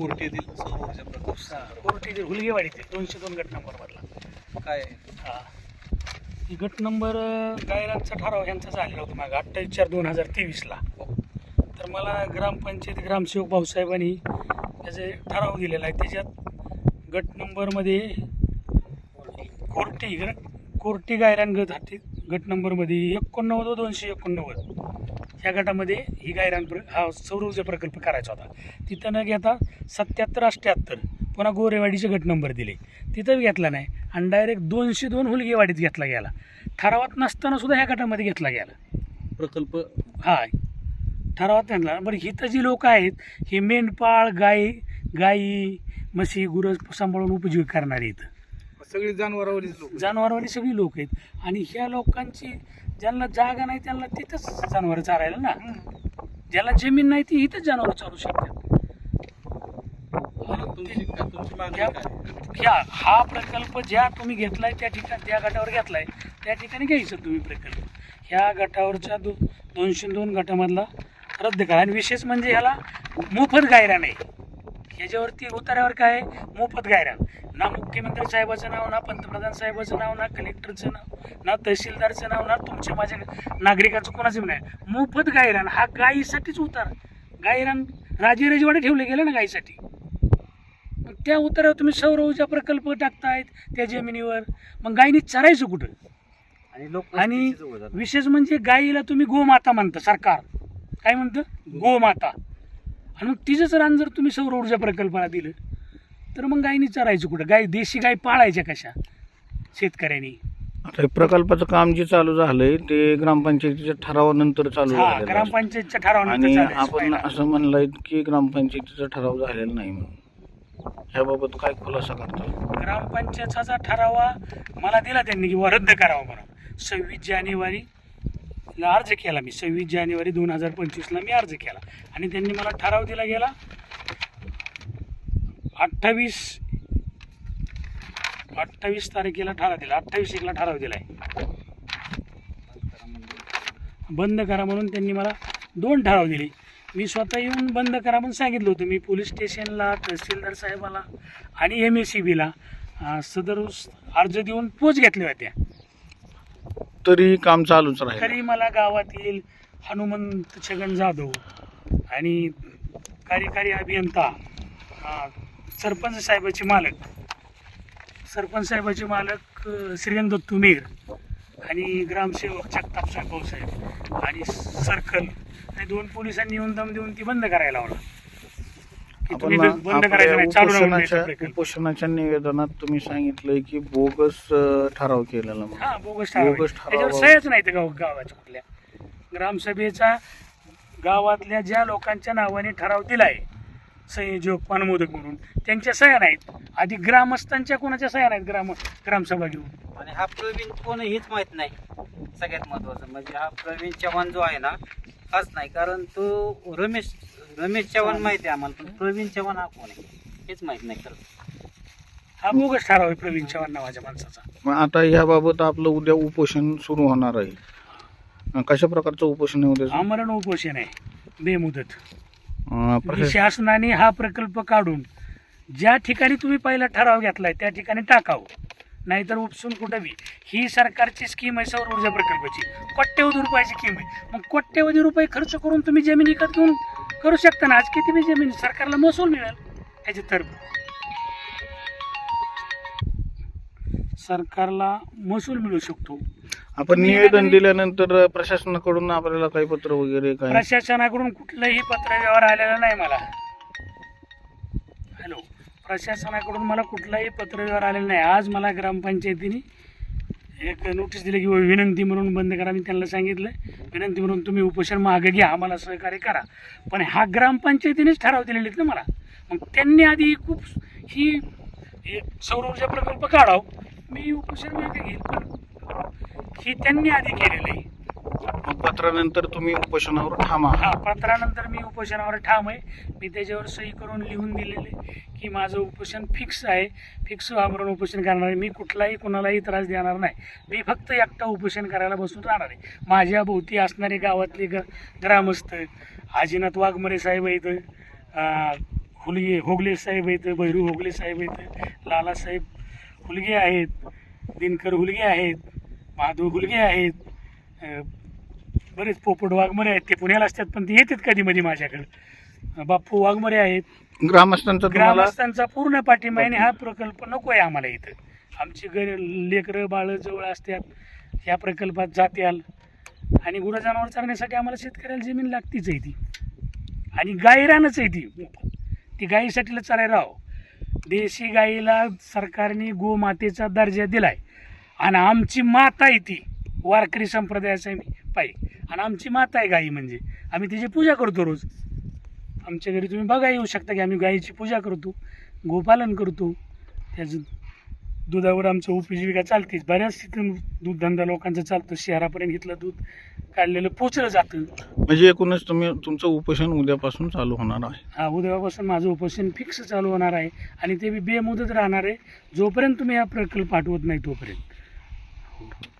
Court येथील सौर ऊर्जा प्रकल्प कोर्टीचे हुलगेवाडीचे दोनशे दोन गट नंबर मधला. काय? हा. ही गट नंबर गायरांचा ठराव यांचा झालेला होता मागं. अठ्ठावीस चार दोन हजार तेवीसला. तर मला ग्रामपंचायत ग्रामसेवक भाऊसाहेबांनी त्याचे ठराव दिलेला आहे. त्याच्यात गट नंबरमध्ये कोर्टी कोर्टी गायरान गट हाती. गट नंबरमध्ये एकोणनव्वद व दोनशे एकोणनव्वद. ह्या गटामध्ये ही गायरान प्र हा सौर ऊर्जा प्रकल्प करायचा होता. तिथं न घेता सत्याहत्तर अठ्ठ्याहत्तर पुन्हा गोरेवाडीचे गट नंबर दिले. तिथं बी घेतला नाही. आणि डायरेक्ट दोनशे दोन हुलगेवाडीत घेतला गेला. ठरावात नसताना सुद्धा ह्या गटामध्ये घेतला गेला. प्रकल्प? हा. ठरावात त्यांना बरं हिथं जी लोक आहेत हे मेंढपाळ गाई गाई म्हशी गुरं सांभाळून उपजीविक करणारे इथं. सगळी जनावरावरीच लोक जनावरवाली सगळी लोक आहेत. आणि ह्या लोकांची ज्यांना जागा नाही त्यांना तिथंच जनावरं चारायला ना. ज्याला जमीन नाही ती इथंच जनावरं चालू शकतात. आणि तुमची ते- तुमची मागणी ह्या काय? ह्या हा प्रकल्प ज्या तुम्ही घेतलाय त्या ठिकाणी ज्या गटावर घेतलाय त्या ठिकाणी घ्यायचं तुम्ही प्रकल्प. ह्या गटावरच्या दो दोनशे दोन गटामधला रद्द करा. आणि विशेष म्हणजे ह्याला मोफत गायरान आहे. ह्याच्यावरती उतार्यावर काय आहे? मोफत गायरान. ना मुख्यमंत्री साहेबाचं नाव ना पंतप्रधान साहेबाचं नाव ना कलेक्टरचं नाव ना तहसीलदारचं नाव ना तुमच्या माझ्या नागरिकाचं कोणाचं नाही. मोफत गायरान हा गायीसाठीच उतार. गायरान राजे रजवाडे ठेवले गेले ना गायीसाठी. मग त्या उतारावर तुम्ही सौर ऊर्जा प्रकल्प टाकतायत त्या जमिनीवर. मग गायीने चरायचं कुठं? आणि लोक आणि विशेष म्हणजे गायीला तुम्ही गोमाता म्हणता सरकार. काय म्हणतं? गोमाता. आणि मग तिचंच रान जर तुम्ही सौर ऊर्जा प्रकल्पाला दिलं तर मग गायीने चरायचं कुठं? गाय देशी गाय पाळायच्या कशा शेतकऱ्यांनी? आता हे प्रकल्पाचं काम जे चालू झालंय ते ग्रामपंचायतीच्या ठरावानंतर चालू हा झालेलं आहे. ग्रामपंचायतच्या ठरावानंतर आणि आपण. असं म्हणलंय की ग्रामपंचायतीचा ठराव झालेला नाही म्हणून. ह्याबाबत काय खुलासा करतो ग्रामपंचायतचा ठरावा मला दिला त्यांनी किंवा रद्द करावा म्हणून. सव्वीस जानेवारी ला अर्ज केला मी. सव्वीस जानेवारी दोन हजार पंचवीसला मी अर्ज केला. आणि त्यांनी मला ठराव दिला गेला अठ्ठावीस अठ्ठावीस तारखेला ठराव दिला. अठ्ठावीस एकला ठराव दिलाय. बंद करा म्हणून त्यांनी मला दोन ठराव दिले. मी स्वतः येऊन बंद करा म्हणून सांगितलं होतं. मी पोलीस स्टेशनला तहसीलदार साहेबाला आणि एम एस सी बीला सदर अर्ज देऊन पोच घेतल्या होत्या. तरी काम चालूच राहील. तरी मला गावातील हनुमंत छगन जाधव आणि कार्यकारी अभियंता अं, सरपंच साहेबाचे मालक. सरपंच साहेबाचे मालक श्रीरंग दत्तू मेघ आणि ग्रामसेवक जगताप साहेब भाऊसाहेब आणि सर्कल. आणि दोन पोलिसांनी येऊन दम देऊन ती बंद करायला लावला उपोषणाच्या निवेदनात तुम्ही सांगितलंय की बोगस ठराव केलेला. हा बोगस ठराव सह्याच नाही गाव गावाच्या कुठल्या ग्रामसभेचा गावातल्या ज्या लोकांच्या नावाने ठराव दिलाय संयोजक अनुमोदक म्हणून. त्यांच्या सह्या नाहीत. आधी ग्रामस्थांच्या कोणाच्या सह्या नाहीत ग्राम ग्रामसभा घेऊन आणि हा प्रवीण कोण हेच माहीत नाही. सगळ्यात महत्वाचं म्हणजे हा प्रवीण चव्हाण जो आहे ना हाच नाही कारण तो रमेश रमेश चव्हाण माहिती आहे आम्हाला पण प्रवीण चव्हाण हा कोण आहे? हेच माहीत नाही खरं. हा बोगस ठराव आहे प्रवीण चव्हाण नावाच्या माणसाचा. मग आता ह्याबाबत आपलं उद्या उपोषण सुरू होणार आहे. अं, कशा प्रकारचं उपोषण आहे उद्या आमरण उपोषण आहे. बेमुदत. म्हणजे प्रशासन- शासनाने हा प्रकल्प काढून ज्या ठिकाणी तुम्ही पहिला ठराव घेतलाय त्या ठिकाणी टाकावं. नाहीतर उपसून कुठं बी. ही सरकारची स्कीम आहे सौर ऊर्जा प्रकल्पाची. कोट्यवधी रुपयाची स्कीम आहे. मग कोट्यवधी रुपये खर्च करून तुम्ही जमीन विकत घेऊन करू शकता ना? आज किती बी जमीन सरकारला महसूल मिळेल ह्याची तर. सरकारला महसूल मिळू शकतो. आपण निवेदन दिल्यानंतर प्रशासनाकडून आपल्याला काही पत्र वगैरे काय प्रशासनाकडून कुठलंही पत्र व्यवहार आलेला नाही मला. हॅलो. प्रशासनाकडून मला कुठलाही पत्र व्यवहार आलेला नाही. आज मला ग्रामपंचायतीने एक नोटीस दिली की विनंती म्हणून बंद करा मी त्यांना सांगितलं विनंती म्हणून तुम्ही उपोषण मागे घ्या आम्हाला सहकार्य करा. पण हा ग्रामपंचायतीनेच ठराव दिलेले आहेत ना मला. मग त्यांनी आधी खूप ही एक सौर ऊर्जा प्रकल्प काढाव. मी उपोषण मागे घेईल पण ही त्यांनी आधी केलेलं आहे. मग पत्रानंतर तुम्ही उपोषणावर थांबा हा पत्रानंतर मी उपोषणावर ठाम आहे. मी त्याच्यावर सही करून लिहून दिलेले की माझं उपोषण फिक्स आहे. फिक्स आमरण उपोषण करणार आहे. मी कुठलाही कुणालाही त्रास देणार नाही. मी फक्त एकटा उपोषण करायला बसून राहणार आहे. माझ्या भोवती असणारे गावातले ग ग्रामस्थ आजीनाथ वाघमरे साहेब आहेत हुलगे होगले साहेब आहेत भैरू होगले साहेब आहेत लालासाहेब हुलगे आहेत दिनकर हुलगे आहेत माधव हुलगे आहेत. बरेच पोपट वाघमरे आहेत. ते पुण्याला असतात पण ते येतात कधी मध्ये माझ्याकडे. बाप्पू वाघमरे आहेत. ग्रामस्थांचा ग्रामस्थांचा पूर्ण पाठिंबा आहे आणि हा प्रकल्प नको आहे आम्हाला इथं. आमची घर लेकरं बाळं जवळ असतात. ह्या प्रकल्पात जात्याल आणि गुरंजनावर चालण्यासाठी आम्हाला शेतकऱ्याला जमीन लागतीच आहे ती. आणि गाई रानच आहे ती. ती गाईसाठीला चालाय राव देशी गाईला सरकारने गोमातेचा दर्जा दिलाय. आणि आमची माता आहे ती. वारकरी संप्रदायाचा पायी. आणि आमची माता आहे गाई म्हणजे. आम्ही तिची पूजा करतो रोज. आमच्या घरी तुम्ही बघा येऊ शकता की आम्ही गाईची पूजा करतो गोपालन करतो. त्याचं दुधावर आमचं उपजीविका चालतेच. बऱ्याच तिथून दूधधंदा लोकांचा चालतो. शहरापर्यंत घेतलं दूध काढलेलं पोचलं जातं. म्हणजे एकूणच तुम्ही तुमचं उपोषण उद्यापासून चालू होणार आहे. हा उद्यापासून माझं उपोषण फिक्स चालू होणार आहे. आणि ते बी बेमुदत राहणार आहे. जोपर्यंत तुम्ही हा प्रकल्प पाठवत नाही तोपर्यंत. Thank you.